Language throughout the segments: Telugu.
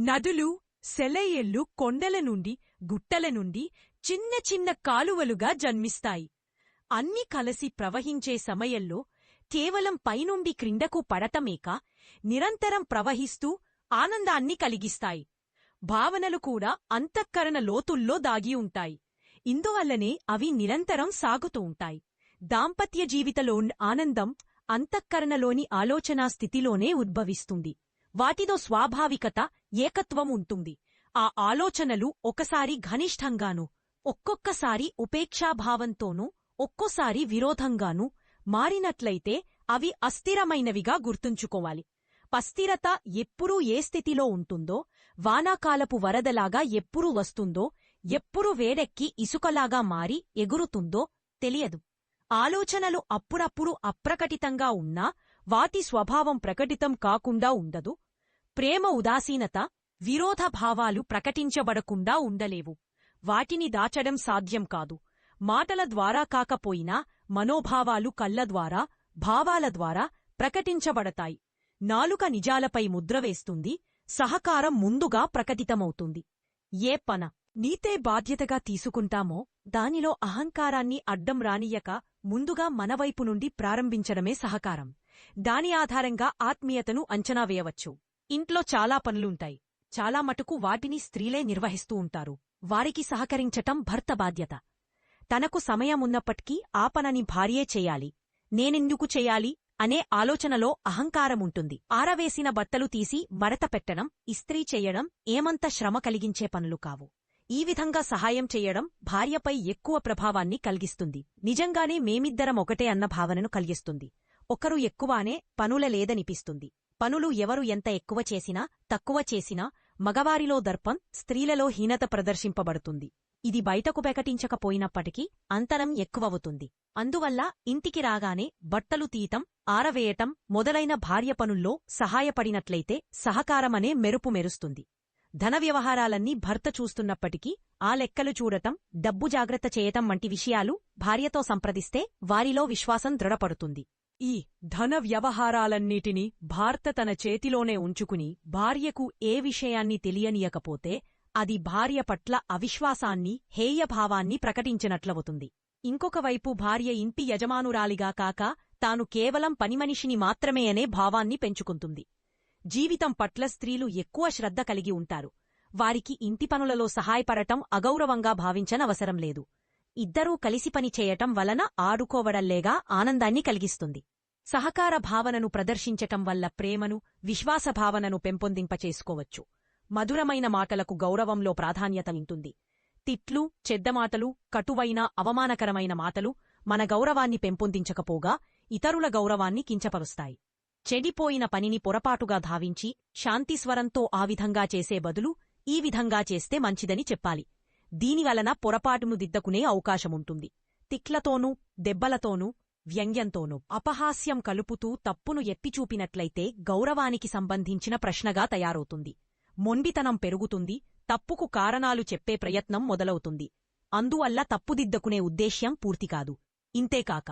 నదులు సెలయేళ్ళు కొండల నుండి గుట్టల నుండి చిన్న చిన్న కాలువలుగా జన్మిస్తాయి. అన్ని కలసి ప్రవహించే సమయంలో కేవలం పైనుండి క్రిందకు పడటమేక నిరంతరం ప్రవహిస్తూ ఆనందాన్ని కలిగిస్తాయి. భావనలు కూడా అంతఃకరణ లోతుల్లో దాగి ఉంటాయి. ఇందువల్లనే అవి నిరంతరం సాగుతూ ఉంటాయి. దాంపత్య జీవితలో ఆనందం అంతఃకరణలోని ఆలోచనా స్థితిలోనే ఉద్భవిస్తుంది. వాటిలో స్వాభావికత ఏకత్వం ఉంటుంది ఆ ఆలోచనలు ఒకసారి ఘనిష్ఠంగాను ఒక్కొక్కసారి ఉపేక్షాభావంతోనూ ఒక్కోసారి విరోధంగానూ మారినట్లయితే అవి అస్థిరమైనవిగా గుర్తుంచుకోవాలి. పస్థిరత ఎప్పుడూ ఏ స్థితిలో ఉంటుందో వానాకాలపు వరదలాగా ఎప్పుడు వస్తుందో ఎప్పుడు వేడెక్కి ఇసుకలాగా మారి ఎగురుతుందో తెలియదు. ఆలోచనలు అప్పుడప్పుడు అప్రకటితంగా ఉన్నా వాటి స్వభావం ప్రకటితం కాకుండా ఉండదు. ప్రేమ ఉదాసీనత విరోధ భావాలు ప్రకటించబడకుండా ఉండలేవు. వాటిని దాచడం సాధ్యం కాదు. మాటల ద్వారా కాకపోయినా మనోభావాలు కళ్ళ ద్వారా భావాల ద్వారా ప్రకటించబడతాయి. నాలుక నిజాలపై ముద్రవేస్తుంది సహకారం ముందుగా ప్రకటితమవుతుంది. ఏ పన నీతే బాధ్యతగా తీసుకుంటామో దానిలో అహంకారాన్ని అడ్డం రానియ్యక ముందుగా మనవైపు నుండి ప్రారంభించడమే సహకారం. దాని ఆధారంగా ఆత్మీయతను అంచనా వేయవచ్చు. ఇంట్లో చాలా పనులుంటాయి. చాలా మటుకు వాటిని స్త్రీలే నిర్వహిస్తూ ఉంటారు. వారికి సహకరించటం భర్త బాధ్యత. తనకు సమయమున్నప్పటికీ ఆ పనని భార్యే చేయాలి. నేనెందుకు చేయాలి? అనే ఆలోచనలో అహంకారముంటుంది. ఆరవేసిన బట్టలు తీసి మడత పెట్టడం ఇస్త్రీ చెయ్యడం ఏమంత శ్రమ కలిగించే పనులు కావు. ఈ విధంగా సహాయం చెయ్యడం భార్యపై ఎక్కువ ప్రభావాన్ని కలిగిస్తుంది. నిజంగానే మేమిద్దరం ఒకటే అన్న భావనను కలిగిస్తుంది. ఒకరు ఎక్కువానే పనుల లేదనిపిస్తుంది. పనులు ఎవరు ఎంత ఎక్కువ చేసినా తక్కువ చేసినా మగవారిలో దర్పం స్త్రీలలో హీనత ప్రదర్శింపబడుతుంది. ఇది బయటకు ప్రకటించకపోయినప్పటికీ అంతరం ఎక్కువవుతుంది. అందువల్ల ఇంటికి రాగానే బట్టలు తీయటం ఆరవేయటం మొదలైన భార్య పనుల్లో సహాయపడినట్లయితే సహకారమనే మెరుపు మెరుస్తుంది. ధన వ్యవహారాలన్నీ భర్త చూస్తున్నప్పటికీ ఆ లెక్కలు చూడటం డబ్బు జాగ్రత్త చేయటం వంటి విషయాలు భార్యతో సంప్రదిస్తే వారిలో విశ్వాసం దృఢపడుతుంది. ఈ ధన వ్యవహారాలన్నిటినీ భార్త తన చేతిలోనే ఉంచుకుని భార్యకు ఏ విషయాన్ని తెలియనీయకపోతే అది భార్య పట్ల అవిశ్వాసాన్ని హేయభావాన్ని ప్రకటించినట్లవుతుంది. ఇంకొక వైపు భార్య ఇంటి యజమానురాలిగా కాక తాను కేవలం పనిమనిషిని మాత్రమే అనే భావాన్ని పెంచుకుంటుంది. జీవితం పట్ల స్త్రీలు ఎక్కువ శ్రద్ధ కలిగి ఉంటారు. వారికి ఇంటి పనులలో సహాయపడటం అగౌరవంగా భావించనవసరం లేదు. ఇద్దరూ కలిసి పనిచేయటం వలన ఆడుకోవడల్లేగా ఆనందాన్ని కలిగిస్తుంది. సహకార భావనను ప్రదర్శించటం వల్ల ప్రేమను విశ్వాసభావనను పెంపొందింపచేసుకోవచ్చు. మధురమైన మాటలకు గౌరవంలో ప్రాధాన్యత ఉంటుంది తిట్లు చెద్దమాటలు కటువైన అవమానకరమైన మాటలు మన గౌరవాన్ని పెంపొందించకపోగా ఇతరుల గౌరవాన్ని కించపరుస్తాయి. చెడిపోయిన పనిని పొరపాటుగా ధావించి శాంతిస్వరంతో ఆ విధంగా చేసే బదులు ఈ విధంగా చేస్తే మంచిదని చెప్పాలి. దీనివలన పొరపాటును దిద్దకునే అవకాశముంటుంది. తిక్లతోనూ దెబ్బలతోనూ వ్యంగ్యంతోనూ అపహాస్యం కలుపుతూ తప్పును ఎత్తిచూపినట్లయితే గౌరవానికి సంబంధించిన ప్రశ్నగా తయారవుతుంది. మొండితనం పెరుగుతుంది తప్పుకు కారణాలు చెప్పే ప్రయత్నం మొదలవుతుంది. అందువల్ల తప్పుదిద్దకునే ఉద్దేశ్యం పూర్తికాదు. ఇంతేకాక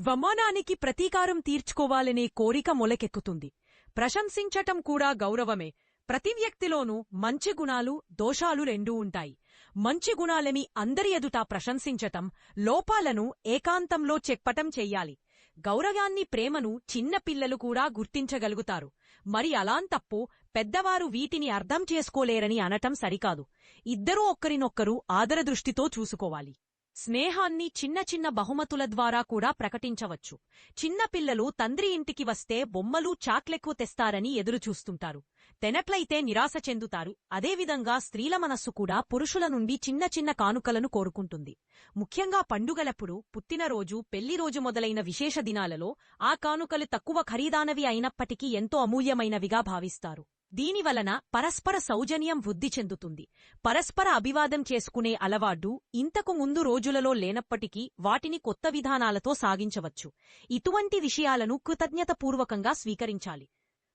వమానానికి ప్రతీకారం తీర్చుకోవాలనే కోరిక మొలకెక్కుతుంది. ప్రశంసించటం కూడా గౌరవమే. ప్రతి వ్యక్తిలోనూ మంచి గుణాలు దోషాలు రెండూ ఉంటాయి. మంచి గుణాలని అందరి ఎదుట ప్రశంసించటం లోపాలను ఏకాంతంలో చెప్పటం చెయ్యాలి గౌరవాన్ని ప్రేమను చిన్నపిల్లలు కూడా గుర్తించగలుగుతారు. మరి అలాంతప్పు పెద్దవారు వీటిని అర్థం చేసుకోలేరని అనటం సరికాదు. ఇద్దరూ ఒక్కరినొక్కరు ఆదరదృష్టితో చూసుకోవాలి. స్నేహాన్ని చిన్న చిన్న బహుమతుల ద్వారా కూడా ప్రకటించవచ్చు. చిన్నపిల్లలు తండ్రి ఇంటికి వస్తే బొమ్మలు చాక్లెక్కు తెస్తారని ఎదురుచూస్తుంటారు. తెనట్లయితే నిరాశ చెందుతారు. అదేవిధంగా స్త్రీల మనస్సు కూడా పురుషుల నుండి చిన్న చిన్న కానుకలను కోరుకుంటుంది. ముఖ్యంగా పండుగలప్పుడు పుట్టినరోజు పెళ్ళిరోజు మొదలైన విశేష దినాలలో ఆ కానుకలు తక్కువ ఖరీదానవి అయినప్పటికీ ఎంతో అమూల్యమైనవిగా భావిస్తారు. దీనివలన పరస్పర సౌజన్యం వృద్ధి చెందుతుంది. పరస్పర అభివాదం చేసుకునే అలవాటు ఇంతకు ముందు రోజులలో లేనప్పటికీ వాటిని కొత్త విధానాలతో సాగించవచ్చు. ఇటువంటి విషయాలను కృతజ్ఞతపూర్వకంగా స్వీకరించాలి.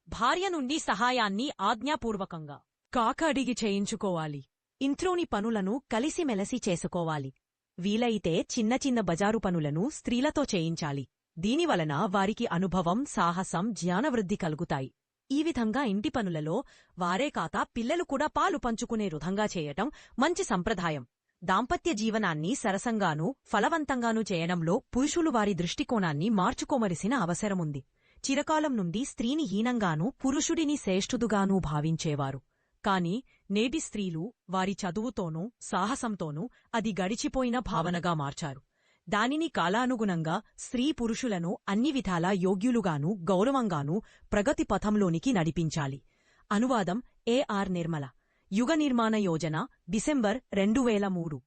భార్య నుండి సహాయాన్ని ఆజ్ఞాపూర్వకంగా. కాక అడిగి చేయించుకోవాలి. ఇంట్లోని పనులను కలిసిమెలసి చేసుకోవాలి. వీలైతే చిన్న చిన్న బజారు పనులను స్త్రీలతో చేయించాలి. దీనివలన వారికి అనుభవం సాహసం జ్ఞానవృద్ధి కలుగుతాయి. ఈ విధంగా ఇంటి పనులలో వారే కాక పిల్లలు కూడా పాలు పంచుకునే రుధంగా చేయటం మంచి సంప్రదాయం. దాంపత్య జీవనాన్ని సరసంగానూ ఫలవంతంగానూ చేయడంలో పురుషులు వారి దృష్టికోణాన్ని మార్చుకోమరిసిన అవసరముంది. చిరకాలం నుండి స్త్రీని హీనంగానూ పురుషుడిని శ్రేష్ఠుదుగానూ భావించేవారు. కాని నేటి స్త్రీలు వారి చదువుతోనూ సాహసంతోనూ అది గడిచిపోయిన భావనగా మార్చారు. దానిని కాలానుగుణంగా స్త్రీ పురుషులను అన్ని విధాలా యోగ్యులుగాను గౌరవంగానూ ప్రగతి పథంలోనికి నడిపించాలి. అనువాదం ఏఆర్ నిర్మల. యుగ నిర్మాణ యోజన డిసెంబర్ రెండు వేల మూడు.